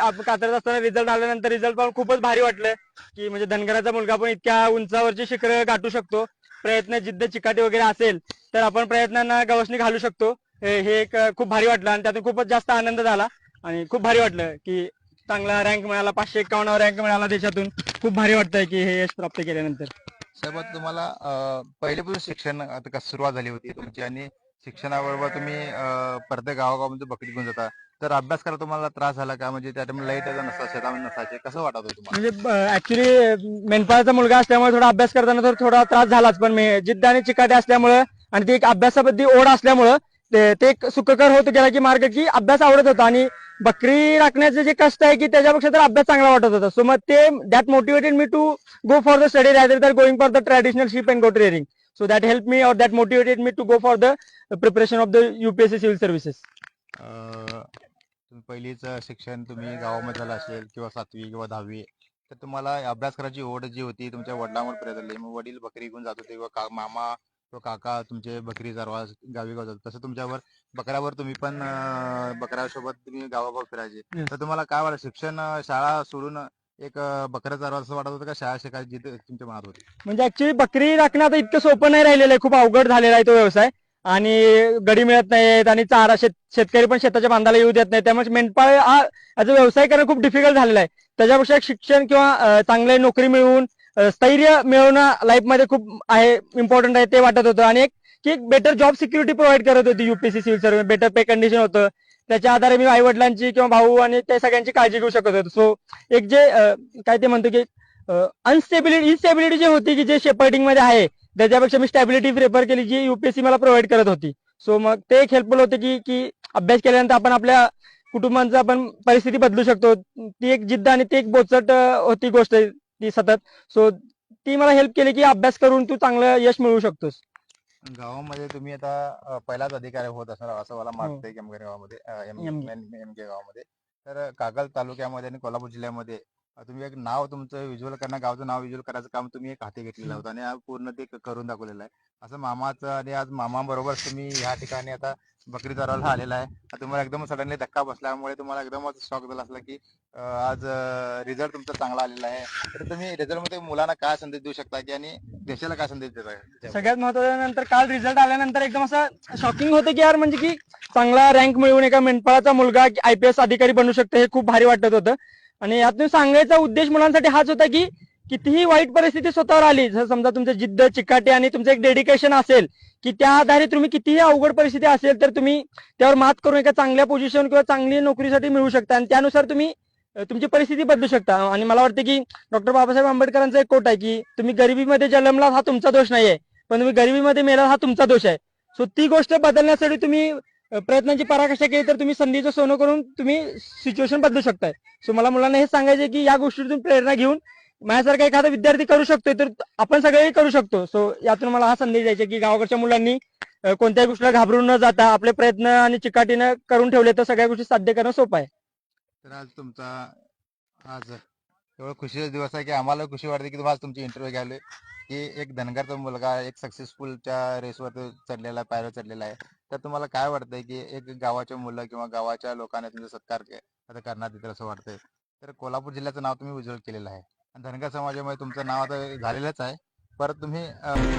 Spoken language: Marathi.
आप- कात्रज असताना रिझल्ट आल्यानंतर रिझल्ट पण खूपच भारी वाटलं. की म्हणजे धनगराचा मुलगा पण इतक्या उंचावरची शिखर गाठू शकतो. प्रयत्न जिद्द चिकाटी वगैरे असेल तर आपण प्रयत्नांना गवसणी घालू शकतो. हे एक खूप भारी वाटलं आणि त्यातून खूपच जास्त आनंद झाला. आणि खूप भारी वाटलं की चांगला रँक मिळाला पाचशे एक्कावन्न रँक मिळाला देशातून. खूप भारी वाटतंय की हे यश प्राप्त केल्यानंतर. साहेब तुम्हाला अं, पहिलेपासून शिक्षण आता सुरुवात झाली होती तुमची? आणि शिक्षणाबरोबर तुम्ही अं, प्रत्येक गावागावामध्ये बकरी घेऊन जाता. तर अभ्यास करायला तुम्हाला त्रास झाला का? म्हणजे त्या टाइमला लाइट नसा शेतामध्ये नसायचे कसं वाटत होतं तुम्हाला? म्हणजे ऍक्च्युली मेनपाळाचा मुलगा असल्यामुळे थोडा अभ्यास करताना तर थोडा त्रास झालाच पण मी जिद्द आणि चिकाटी असल्यामुळं आणि ती एक अभ्यासाबद्दल ओढ असल्यामुळं ते एक सुखकर होत गेला की मार्ग की अभ्यास आवडत होता आणि बकरी राखण्याचे जे कष्ट आहे की त्याच्यापेक्षा तर अभ्यास चांगला वाटत होता. सो मग ते that motivated me to go for the study rather than going for the traditional ship and go so that help that motivated me to go for the preparation of the UPSC civil services um, तुम्ही पहिलीच शिक्षण तुम्ही गावामध्ये झालं असेल किंवा सातवी किंवा दहावी तर तुम्हाला अभ्यास करायची ओढ जी होती तुमच्या वडिलांवर प्रेरित झाली मग वडील बकरी घेऊन जात होते किंवा का मामा किंवा काका तुमचे बकरी चरवा गावी गाव जात तसं तुमच्यावर बकऱ्यावर तुम्ही पण अं, बकऱ्यासोबत तुम्ही गावागाव फिरायचे. Yes. तर तुम्हाला काय वाटत शिक्षण अं, शाळा सोडून एक बकऱ्या चरवा असं वाटत होतं का शाळा शिकायची जिथे तुमच्या मनात होती? म्हणजे ऍक्च्युली बकरी राखणं आता इतकं सोपं नाही राहिलेलं आहे. खूप अवघड झालेला आहे तो व्यवसाय. आणि गडी मिळत नाहीत आणि चारा शेत शेतकरी पण शेताच्या बांधाला येऊ देत नाही त्यामुळे मेंढपाळ हा ऍज अ व्यवसाय करणं खूप डिफिकल्ट झालेला आहे. त्याच्यापेक्षा एक शिक्षण किंवा चांगली नोकरी मिळवून स्थैर्य मिळवणं लाईफमध्ये खूप आहे इम्पॉर्टंट आहे ते वाटत होतं. आणि एक की एक बेटर जॉब सिक्युरिटी प्रोव्हाइड करत होती UPSC civil service better pay condition होतं. त्याच्या आधारे मी आई वडिलांची किंवा भाऊ आणि त्या सगळ्यांची काळजी घेऊ शकत होतो. सो एक जे काय ते म्हणतो की अनस्टेबिलिटी इनस्टेबिलिटी जी होती की जे शेपर्डिंगमध्ये आहे त्याच्यापेक्षा मी स्टॅबिलिटी प्रेफर केली जी युपीएससी मला प्रोव्हाइड करत होती. सो मग ते एक हेल्पफुल होते की की अभ्यास केल्यानंतर आपण आपल्या कुटुंबांचा आपण परिस्थिती बदलू शकतो. ती एक जिद्द आणि ती एक बोचट होती गोष्ट ती सतत. सो ती मला हेल्प केली की अभ्यास करून तू चांगलं यश मिळवू शकतोस. गावामध्ये तुम्ही आता पहिलाच अधिकारी होत असणार असं मला हो. वाटतंय गावामध्ये अं, एम- एमगे. एम- एमगे गावामध्ये तर कागल तालुक्यामध्ये आणि कोल्हापूर जिल्ह्यामध्ये तुम्ही एक नाव तुमचं विज्युअल करणं गावचं नाव विज्युअल करायचं काम तुम्ही एक हाती घेतलेलं होतं आणि पूर्ण ते करून दाखवलेलं आहे. असं मामाचं आणि आज मामाबरोबर तुम्ही ह्या ठिकाणी आता बकरी चरायला आलेला आहे. तुम्हाला एकदम सडनली धक्का बसल्यामुळे तुम्हाला एकदमच शॉक झाला असला की आज रिझल्ट तुमचा चांगला आलेला आहे. तर तुम्ही रिझल्टमध्ये मुलांना काय संदेश देऊ शकता की आणि देशाला काय संदेश देता? सगळ्यात महत्वाचं नंतर काल रिझल्ट आल्यानंतर एकदम असं शॉकिंग होतं की यार म्हणजे की चांगला रँक मिळवून एका मेंढपाळाचा मुलगा आयपीएस अधिकारी बनू शकतो हे खूप भारी वाटत होतं. आणि यातून सांगायचा उद्देश मुलांसाठी हाच होता की कितीही वाईट परिस्थिती स्वतःवर आली जर समजा तुमचं जिद्द चिकाटी आणि तुमचं एक डेडिकेशन असेल की त्या आधारे तुम्ही कितीही अवघड परिस्थिती असेल तर तुम्ही त्यावर मात करून एका चांगल्या पोझिशन किंवा चांगली नोकरीसाठी मिळू शकता आणि त्यानुसार तुम्ही तुमची परिस्थिती बदलू शकता. आणि मला वाटतं की डॉक्टर बाबासाहेब आंबेडकरांचा एक कोट आहे की तुम्ही गरिबीमध्ये जन्मला हा तुमचा दोष नाहीये पण तुम्ही गरिबीमध्ये मेला हा तुमचा दोष आहे. सो ती गोष्ट बदलण्यासाठी तुम्ही प्रयत्नांची पराकाष्ठा केली तर तुम्ही संधीचं सोनं करून तुम्ही सिच्युएशन बदलू शकताय. सो मला मुलांना हे सांगायचं की या गोष्टीतून प्रेरणा घेऊन माझ्यासारखा एखादा विद्यार्थी करू शकतोय तर आपण सगळेही करू शकतो. सो यातून मला हा संदेश द्यायचा की गावाकडच्या मुलांनी कोणत्याही गोष्टीला घाबरून न जाता आपले प्रयत्न आणि चिकाटीनं करून ठेवले तर सगळ्या गोष्टी साध्य करणं सोपं आहे. तर आज तुमचा आज एवढा खुशीचा दिवस आहे की आम्हाला खुशी वाटते की तुम्हाला तुमची इंटरव्ह्यू घ्यायला की एक धनगरचा मुलगा एक सक्सेसफुलच्या रेसवर चढलेला आहे पायऱ्या चढलेला आहे. तर तुम्हाला काय वाटतंय की एक गावाच्या मुलं किंवा गावाच्या लोकांना तुमचा सत्कार के- आता करण्यात येतील असं वाटतंय. तर कोल्हापूर जिल्ह्याचं नाव तुम्ही उज्ज्वल केलेलं आहे. आणि धनगर समाजामध्ये तुमचं नाव आता झालेलंच आहे. परत तुम्ही अं,